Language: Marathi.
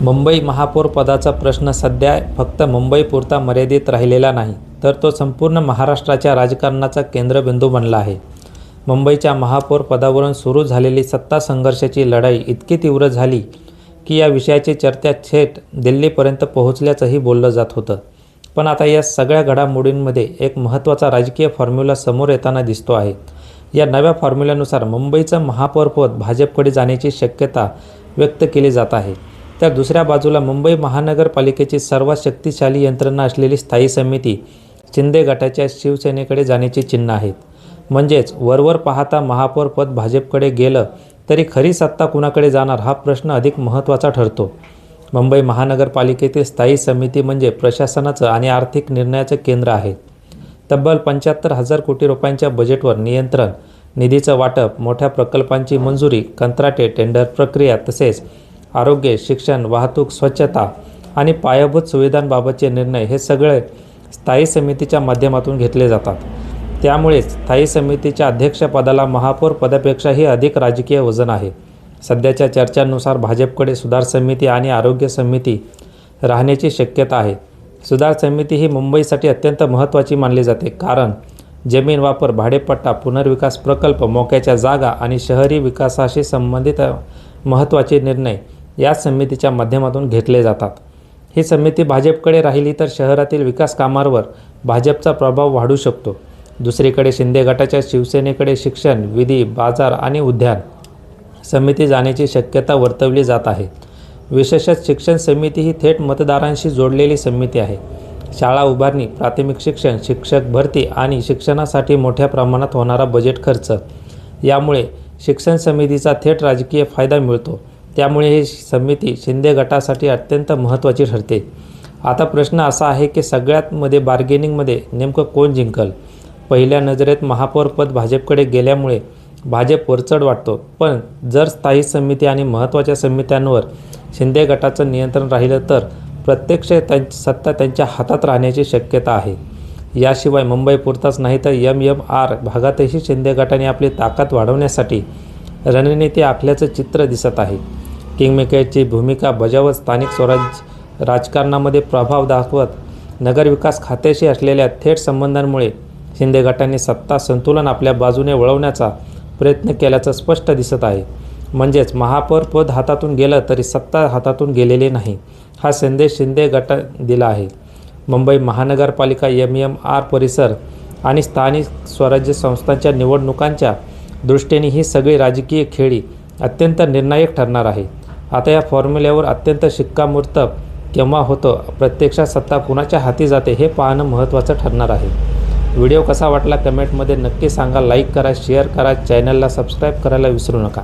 मुंबई महापौरपदाचा प्रश्न सध्या फक्त मुंबईपुरता मर्यादित राहिलेला नाही तर तो संपूर्ण महाराष्ट्राच्या राजकारणाचा केंद्रबिंदू बनला आहे. मुंबईच्या महापौरपदावरून सुरू झालेली सत्ता संघर्षाची लढाई इतकी तीव्र झाली की या विषयाची चर्चा थेट दिल्लीपर्यंत पोहोचल्याचंही बोललं जात होतं. पण आता या सगळ्या घडामोडींमध्ये एक महत्त्वाचा राजकीय फॉर्म्युला समोर येताना दिसतो आहे. या नव्या फॉर्म्युल्यानुसार मुंबईचं महापौरपद भाजपकडे जाण्याची शक्यता व्यक्त केली जात आहे. तर दुसऱ्या बाजूला मुंबई महानगरपालिकेची सर्वात शक्तिशाली यंत्रणा असलेली स्थायी समिती शिंदे गटाच्या शिवसेनेकडे जाण्याची चिन्ह आहेत. म्हणजेच वरवर पाहता महापौरपद भाजपकडे गेलं तरी खरी सत्ता कुणाकडे जाणार हा प्रश्न अधिक महत्त्वाचा ठरतो. मुंबई महानगरपालिकेतील स्थायी समिती म्हणजे प्रशासनाचं आणि आर्थिक निर्णयाचं केंद्र आहे. तब्बल पंच्याहत्तर हजार कोटी रुपयांच्या बजेटवर नियंत्रण निधीचं वाटप मोठ्या प्रकल्पांची मंजुरी कंत्राटे टेंडर प्रक्रिया तसेच आरोग्य शिक्षण वाहतूक स्वच्छता आणि पायाभूत सुविधांबाबतचे निर्णय हे सगळे स्थायी समितीच्या माध्यमातून घेतले जातात. त्यामुळेच स्थायी समितीच्या अध्यक्षपदाला महापौर पदापेक्षाही अधिक राजकीय वजन आहे. सध्याच्या चर्चांनुसार भाजपकडे सुधार समिती आणि आरोग्य समिती राहण्याची शक्यता आहे. सुधार समिती ही मुंबईसाठी अत्यंत महत्त्वाची मानली जाते कारण जमीन वापर भाडेपट्टा पुनर्विकास प्रकल्प मोक्याच्या जागा आणि शहरी विकासाशी संबंधित महत्त्वाचे निर्णय या समितीच्या माध्यमातून घेतले जातात. ही समिती भाजपकडे राहिली तर शहरातील विकास कामांवर भाजपचा प्रभाव वाढू शकतो. दुसरीकडे शिंदे गटाच्या शिवसेनेकडे शिक्षण विधी बाजार आणि उद्यान समिती जाण्याची शक्यता वर्तवली जात आहे. विशेषत शिक्षण समिती ही थेट मतदारांशी जोडलेली समिती आहे. शाळा उभारणी प्राथमिक शिक्षण शिक्षक भरती आणि शिक्षणासाठी मोठ्या प्रमाणात होणारा बजेट खर्च. यामुळे शिक्षण समितीचा थेट राजकीय फायदा मिळतो. त्यामुळे ही समिती शिंदे गटासाठी अत्यंत महत्त्वाची ठरते. आता प्रश्न असा आहे की सगळ्यात मध्ये बार्गेनिंगमध्ये नेमकं कोण जिंकल? पहिल्या नजरेत महापौरपद भाजपकडे गेल्यामुळे भाजप वरचढ वाटतो. पण जर स्थायी समिती आणि महत्त्वाच्या समित्यांवर शिंदे गटाचं नियंत्रण राहिलं तर प्रत्यक्ष त्यां सत्ता त्यांच्या हातात राहण्याची शक्यता आहे. याशिवाय मुंबईपुरताच नाही तर यम यम आर भागातही शिंदे गटाने आपली ताकद वाढवण्यासाठी रणनीती आखल्याचं चित्र दिसत आहे. किंगमेकरची भूमिका बजावत स्थानिक स्वराज राजकारणामध्ये प्रभाव दाखवत नगरविकास खात्याशी असलेल्या थेट संबंधांमुळे शिंदे गटाने सत्ता संतुलन आपल्या बाजूने वळवण्याचा प्रयत्न केल्याचं स्पष्ट दिसत आहे. म्हणजेच महापौर पद हातातून गेलं तरी सत्ता हातातून गेलेली नाही हा संदेश शिंदे गटा दिला आहे. मुंबई महानगरपालिका एम एम आर परिसर आणि स्थानिक स्वराज्य संस्थांच्या निवडणुकांच्या दृष्टीने ही सगळी राजकीय खेळी अत्यंत निर्णायक ठरणार आहे. आता या फॉर्म्युल्यावर अत्यंत शिक्कामोर्तब केव्हा होतं प्रत्यक्षात सत्ता कुणाच्या हाती जाते हे पाहणं महत्त्वाचं ठरणार आहे. व्हिडिओ कसा वाटला कमेंटमध्ये नक्की सांगा. लाईक करा शेअर करा चॅनलला सबस्क्राईब करायला विसरू नका.